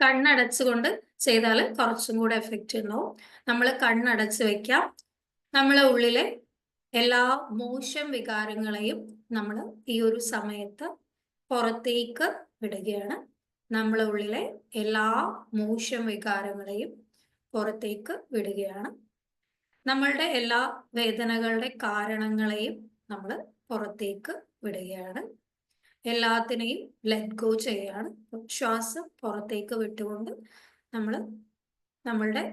കണ്ണടച്ചുകൊണ്ട് ചെയ്താൽ കുറച്ചും കൂടെ എഫക്റ്റ് ഉണ്ടാവും. നമ്മൾ കണ്ണടച്ച് വെക്കാം. നമ്മളെ ഉള്ളിലെ എല്ലാ മോശം വികാരങ്ങളെയും നമ്മൾ ഈ ഒരു സമയത്ത് പുറത്തേക്ക് വിടുകയാണ്. നമ്മളെ ഉള്ളിലെ എല്ലാ മോശം വികാരങ്ങളെയും പുറത്തേക്ക് വിടുകയാണ്. നമ്മളുടെ എല്ലാ വേദനകളുടെ കാരണങ്ങളെയും നമ്മൾ പുറത്തേക്ക് വിടുകയാണ്. എല്ലാത്തിനെയും ലെറ്റ് ഗോ ചെയ്യുകയാണ് ശ്വാസം പുറത്തേക്ക് വിട്ടുകൊണ്ട് നമ്മൾ നമ്മളുടെ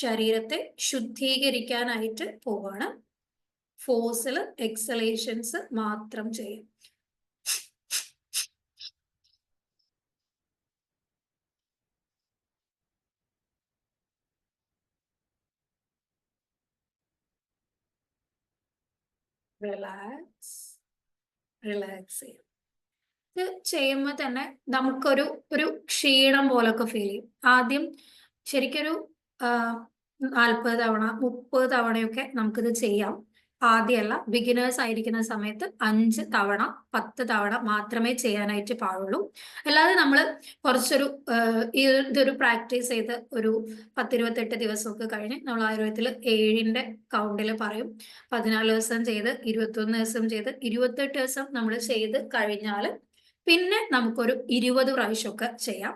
ശരീരത്തെ ശുദ്ധീകരിക്കാനായിട്ട് പോവാണ്. ഫോഴ്സിൽ എക്സലേഷൻസ് മാത്രം ചെയ്യും. റിലാക്സ് റിലാക്സ് ചെയ്യും. ഇത് ചെയ്യുമ്പോൾ തന്നെ നമുക്കൊരു ഒരു ക്ഷീണം പോലൊക്കെ ഫീൽ ചെയ്യും. ആദ്യം ശരിക്കൊരു നാൽപ്പത് തവണ മുപ്പത് തവണയൊക്കെ നമുക്കിത് ചെയ്യാം. ആദ്യമല്ല ബിഗിനേഴ്സ് ആയിരിക്കുന്ന സമയത്ത് അഞ്ച് തവണ പത്ത് തവണ മാത്രമേ ചെയ്യാനായിട്ട് പാടുള്ളൂ. അല്ലാതെ നമ്മൾ കുറച്ചൊരു ഇതൊരു പ്രാക്ടീസ് ചെയ്ത് ഒരു പത്തിരുപത്തെട്ട് ദിവസമൊക്കെ കഴിഞ്ഞ് നമ്മൾ ആയുർവേദത്തിൽ ഏഴിന്റെ കൗണ്ടിൽ പറയും. പതിനാല് ദിവസം ചെയ്ത് ഇരുപത്തൊന്ന് ദിവസം ചെയ്ത് ഇരുപത്തെട്ട് ദിവസം നമ്മൾ ചെയ്ത് കഴിഞ്ഞാൽ പിന്നെ നമുക്കൊരു ഇരുപത് പ്രാവശ്യമൊക്കെ ചെയ്യാം.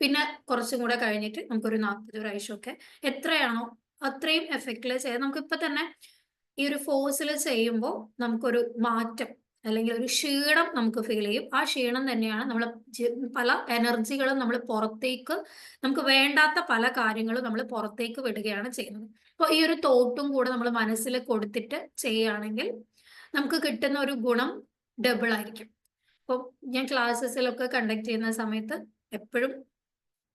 പിന്നെ കുറച്ചും കൂടെ കഴിഞ്ഞിട്ട് നമുക്കൊരു നാൽപ്പത് പ്രാവശ്യമൊക്കെ. എത്രയാണോ അത്രയും എഫക്റ്റിൽ ചെയ്യാം. നമുക്ക് ഇപ്പൊ തന്നെ ഈ ഒരു ഫോഴ്സിൽ ചെയ്യുമ്പോൾ നമുക്കൊരു മാറ്റം അല്ലെങ്കിൽ ഒരു ക്ഷീണം നമുക്ക് ഫീൽ ചെയ്യും. ആ ക്ഷീണം തന്നെയാണ് നമ്മൾ പല എനർജികളും നമ്മൾ പുറത്തേക്ക് നമുക്ക് വേണ്ടാത്ത പല കാര്യങ്ങളും നമ്മൾ പുറത്തേക്ക് വിടുകയാണ് ചെയ്യുന്നത്. അപ്പോൾ ഈ ഒരു തോട്ടും കൂടെ നമ്മൾ മനസ്സിൽ കൊടുത്തിട്ട് ചെയ്യുകയാണെങ്കിൽ നമുക്ക് കിട്ടുന്ന ഒരു ഗുണം ഡബിൾ ആയിരിക്കും. അപ്പോൾ ഞാൻ ക്ലാസ്സസിലൊക്കെ കണ്ടക്ട് ചെയ്യുന്ന സമയത്ത് എപ്പോഴും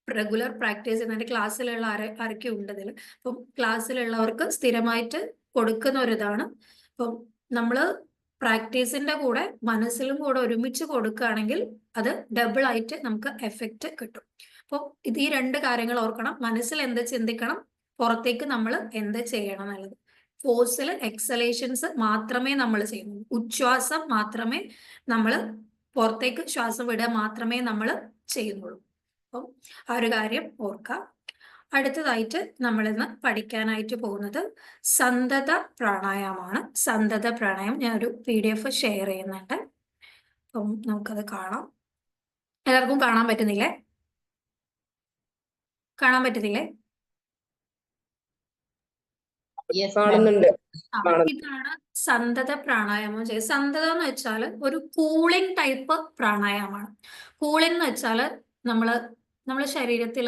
റെഗുലർ പ്രാക്ടീസ് ചെയ്യുന്ന ക്ലാസ്സിലുള്ള ആരെ ആരൊക്കെ ഉണ്ട് ഇതിൽ അപ്പം ക്ലാസ്സിലുള്ളവർക്ക് സ്ഥിരമായിട്ട് കൊടുക്കുന്ന ഒരു ഇതാണ് അപ്പം നമ്മൾ പ്രാക്ടീസിന്റെ കൂടെ മനസ്സിലും കൂടെ ഒരുമിച്ച് കൊടുക്കുകയാണെങ്കിൽ അത് ഡബിൾ ആയിട്ട് നമുക്ക് എഫക്റ്റ് കിട്ടും. അപ്പോൾ ഇത് ഈ രണ്ട് കാര്യങ്ങൾ ഓർക്കണം. മനസ്സിൽ എന്ത് ചിന്തിക്കണം? പുറത്തേക്ക് നമ്മൾ എന്ത് ചെയ്യണം എന്നുള്ളത്. ഫോഴ്സിൽ എക്സലേഷൻസ് മാത്രമേ നമ്മൾ ചെയ്യുന്നുള്ളൂ. ഉച്ഛ്വാസം മാത്രമേ നമ്മൾ പുറത്തേക്ക് ശ്വാസം വിടുക മാത്രമേ നമ്മൾ ചെയ്യുന്നുള്ളൂ. അപ്പം ആ ഒരു കാര്യം ഓർക്കാം. അടുത്തതായിട്ട് നമ്മൾ ഇന്ന് പഠിക്കാനായിട്ട് പോകുന്നത് സന്തത പ്രാണായാമമാണ് സന്തത പ്രാണായാമം ഞാൻ ഒരു പി ഡി എഫ് ഷെയർ ചെയ്യുന്നുണ്ട്. അപ്പം നമുക്കത് കാണാം. എല്ലാവർക്കും കാണാൻ പറ്റുന്നില്ലേ? കാണാൻ പറ്റുന്നില്ലേ? ഇതാണ് സന്തത പ്രാണായാമം ചെയ്യുക സന്തത എന്ന് വെച്ചാൽ ഒരു കൂളിംഗ് ടൈപ്പ് പ്രാണായാമമാണ് കൂളിംഗ് എന്ന് വെച്ചാൽ നമ്മൾ നമ്മുടെ ശരീരത്തിൽ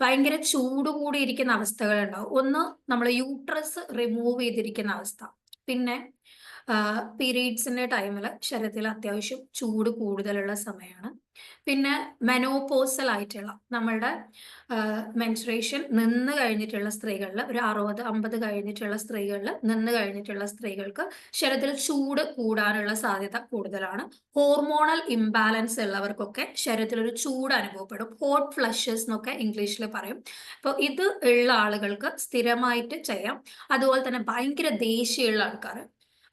ഭയങ്കര ചൂട് കൂടിയിരിക്കുന്ന അവസ്ഥകൾ ഉണ്ടാവും ഒന്ന് നമ്മൾ യൂട്രസ് റിമൂവ് ചെയ്തിരിക്കുന്ന അവസ്ഥ. പിന്നെ പീരീഡ്സിന്റെ ടൈമിൽ ശരീരത്തിൽ അത്യാവശ്യം ചൂട് കൂടുതലുള്ള സമയമാണ് പിന്നെ മെനോപോസൽ ആയിട്ടുള്ള നമ്മളുടെ മെൻസ്ട്രേഷൻ നിന്ന് കഴിഞ്ഞിട്ടുള്ള സ്ത്രീകളിൽ ഒരു അറുപത് അമ്പത് കഴിഞ്ഞിട്ടുള്ള സ്ത്രീകളിൽ നിന്ന് കഴിഞ്ഞിട്ടുള്ള സ്ത്രീകൾക്ക് ശരീരത്തിൽ ചൂട് കൂടാനുള്ള സാധ്യത കൂടുതലാണ്. ഹോർമോണൽ ഇംബാലൻസ് ഉള്ളവർക്കൊക്കെ ശരീരത്തിൽ ഒരു ചൂട് അനുഭവപ്പെടും. ഹോട്ട് ഫ്ലഷസ് എന്നൊക്കെ ഇംഗ്ലീഷിൽ പറയും. അപ്പോൾ ഇത് ഉള്ള ആളുകൾക്ക് സ്ഥിരമായിട്ട് ചെയ്യാം. അതുപോലെ തന്നെ ഭയങ്കര ദേഷ്യമുള്ള ആൾക്കാർ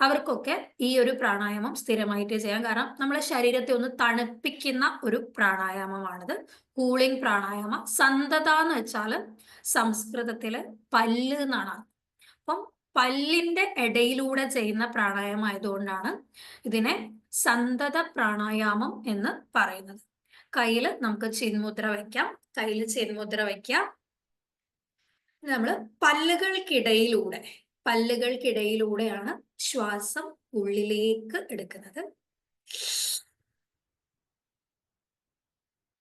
അവർക്കൊക്കെ ഈ ഒരു പ്രാണായാമം സ്ഥിരമായിട്ട് ചെയ്യാം. കാരണം നമ്മളെ ശരീരത്തെ ഒന്ന് തണുപ്പിക്കുന്ന ഒരു പ്രാണായാമമാണിത്. കൂളിംഗ് പ്രാണായാമം. സന്തത എന്ന് വെച്ചാൽ സംസ്കൃതത്തിൽ പല്ല് എന്നാണ് അപ്പം പല്ലിന്റെ ഇടയിലൂടെ ചെയ്യുന്ന പ്രാണായാമം ആയതുകൊണ്ടാണ് ഇതിനെ സന്തത പ്രാണായാമം എന്ന് പറയുന്നത്. കയ്യിൽ നമുക്ക് ചിന്മുദ്ര വയ്ക്കാം. കയ്യിൽ ചിന്മുദ്ര വയ്ക്കാം. നമ്മൾ പല്ലുകൾക്കിടയിലൂടെ പല്ലുകൾക്കിടയിലൂടെയാണ് ശ്വാസം ഉള്ളിലേക്ക് എടുക്കുന്നത്.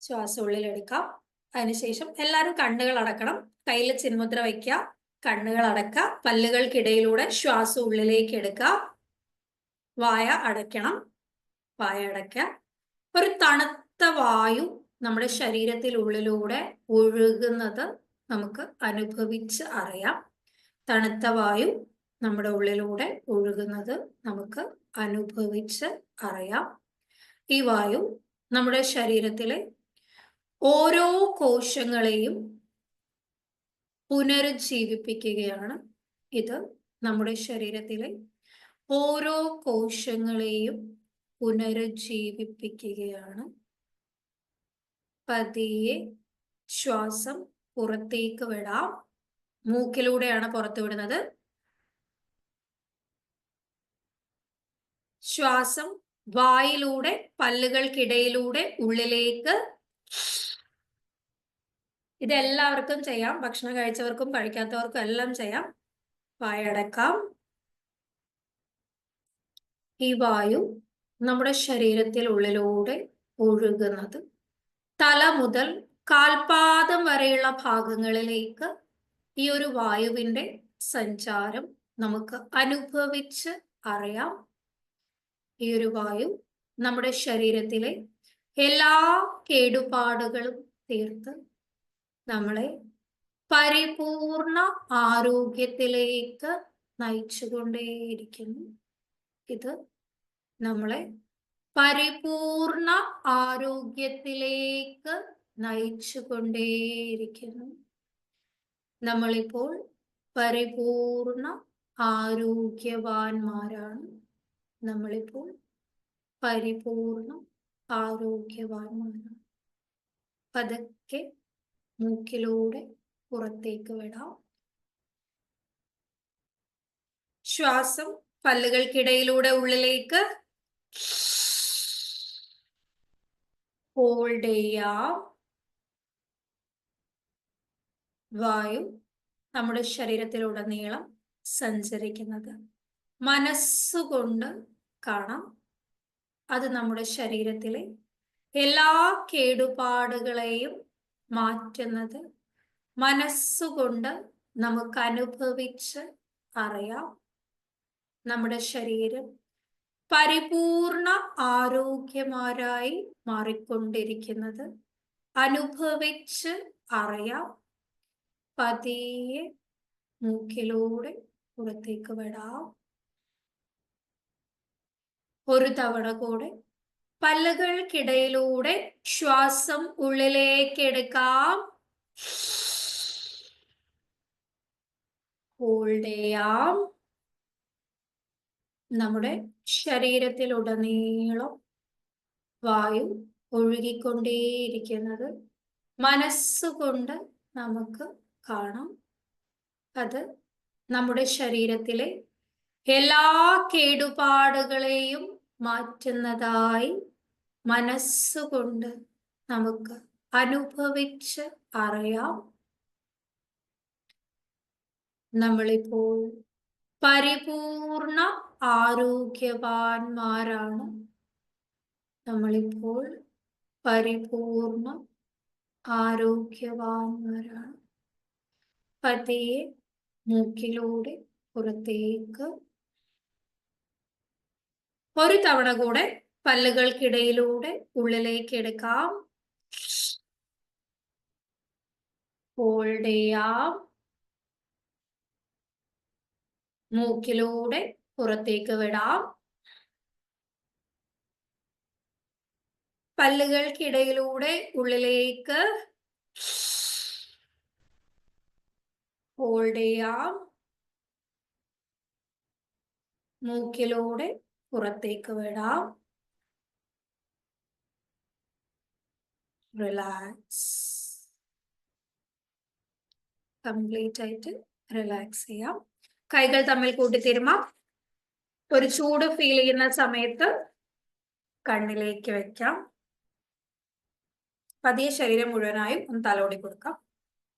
ശ്വാസം ഉള്ളിലെടുക്കാം അതിനുശേഷം എല്ലാവരും കണ്ണുകൾ അടക്കണം. കയ്യിൽ ചിന്മുദ്ര വയ്ക്കുക കണ്ണുകൾ അടക്കുക. പല്ലുകൾക്കിടയിലൂടെ ശ്വാസം ഉള്ളിലേക്ക് എടുക്കുക. വായ അടയ്ക്കണം. വായ അടയ്ക്കുക. ഒരു തണുത്ത വായു നമ്മുടെ ശരീരത്തിനുള്ളിലൂടെ ഒഴുകുന്നത് നമുക്ക് അനുഭവിച്ച് അറിയാം. തണുത്ത വായു നമ്മുടെ ഉള്ളിലൂടെ ഒഴുകുന്നത് നമുക്ക് അനുഭവിച്ച് അറിയാം. ഈ വായു നമ്മുടെ ശരീരത്തിലെ ഓരോ കോശങ്ങളെയും പുനരുജ്ജീവിപ്പിക്കുകയാണ്. ഇത് നമ്മുടെ ശരീരത്തിലെ ഓരോ കോശങ്ങളെയും പുനരുജ്ജീവിപ്പിക്കുകയാണ്. പതിയെ ശ്വാസം പുറത്തേക്ക് വിടാം. മൂക്കിലൂടെയാണ് പുറത്തു വിടുന്നത്. ശ്വാസം വായിലൂടെ പല്ലുകൾക്കിടയിലൂടെ ഉള്ളിലേക്ക്. ഇതെല്ലാവർക്കും ചെയ്യാം. ഭക്ഷണം കഴിച്ചവർക്കും കഴിക്കാത്തവർക്കും എല്ലാം ചെയ്യാം. വായടക്കാം. ഈ വായു നമ്മുടെ ശരീരത്തിൽ ഉള്ളിലൂടെ ഒഴുകുന്നത് തല മുതൽ കാൽപാദം വരെയുള്ള ഭാഗങ്ങളിലേക്ക് ഈ ഒരു വായുവിന്റെ സഞ്ചാരം നമുക്ക് അനുഭവിച്ച് അറിയാം. ഈ ഒരു വായു നമ്മുടെ ശരീരത്തിലെ എല്ലാ കേടുപാടുകളും തീർത്ത് നമ്മളെ പരിപൂർണ ആരോഗ്യത്തിലേക്ക് നയിച്ചുകൊണ്ടേയിരിക്കുന്നു. ഇത് നമ്മളെ പരിപൂർണ ആരോഗ്യത്തിലേക്ക് നയിച്ചുകൊണ്ടേയിരിക്കുന്നു. നമ്മളിപ്പോൾ പരിപൂർണ ആരോഗ്യവാന്മാരാണ്. നമ്മളിപ്പോൾ പരിപൂർണ ആരോഗ്യവാന്മാരാണ്. പതുക്കെ മൂക്കിലൂടെ പുറത്തേക്ക് വിടാം. ശ്വാസം പല്ലുകൾക്കിടയിലൂടെ ഉള്ളിലേക്ക് ഹോൾഡ് ചെയ്യാം. വായു നമ്മുടെ ശരീരത്തിലുടനീളം സഞ്ചരിക്കുന്നത്. മനസ്സുകൊണ്ട് കാണാം. അത് നമ്മുടെ ശരീരത്തിലെ എല്ലാ കേടുപാടുകളെയും മാറ്റുന്നത്. മനസ്സുകൊണ്ട് നമുക്ക് അനുഭവിച്ച് അറിയാം. നമ്മുടെ ശരീരം പരിപൂർണ ആരോഗ്യമാരായി മാറിക്കൊണ്ടിരിക്കുന്നത്. അനുഭവിച്ച് അറിയാം. പതിയെ മൂക്കിലൂടെ പുറത്തേക്ക് വിടാം ഒരു തവണ കൂടെ പല്ലുകൾക്കിടയിലൂടെ ശ്വാസം ഉള്ളിലേക്ക് എടുക്കാം. ഹോൾഡ് ചെയ്യാം. നമ്മുടെ ശരീരത്തിലുടനീളം വായു ഒഴുകിക്കൊണ്ടേയിരിക്കുന്നത് മനസ്സുകൊണ്ട് നമുക്ക് കാണാം. അത് നമ്മുടെ ശരീരത്തിലെ എല്ലാ കേടുപാടുകളെയും മാറ്റുന്നതായി മനസ്സുകൊണ്ട് നമുക്ക് അനുഭവിച്ച് അറിയാം. നമ്മളിപ്പോൾ പരിപൂർണ ആരോഗ്യവാന്മാരാണ്. നമ്മളിപ്പോൾ പരിപൂർണ ആരോഗ്യവാന്മാരാണ്. പതിയെ മൂക്കിലൂടെ പുറത്തേക്ക്. ഒരു തവണ കൂടെ പല്ലുകൾക്കിടയിലൂടെ ഉള്ളിലേക്ക് എടുക്കാം. ഹോൾഡ് ചെയ്യാം. മൂക്കിലൂടെ പുറത്തേക്ക് വിടാം. പല്ലുകൾക്കിടയിലൂടെ ഉള്ളിലേക്ക്. ഹോൾഡ് ചെയ്യാം മൂക്കിലൂടെ പുറത്തേക്ക് വിടാം. റിലാക്സ്. കംപ്ലീറ്റ് ആയിട്ട് റിലാക്സ് ചെയ്യാം. കൈകൾ തമ്മിൽ കൂട്ടിത്തിരുമാം. ഒരു ചൂട് ഫീൽ ചെയ്യുന്ന സമയത്ത് കണ്ണിലേക്ക് വെക്കാം. പതിയെ ശരീരം മുഴുവനായും ഒന്ന് തലോടി കൊടുക്കാം.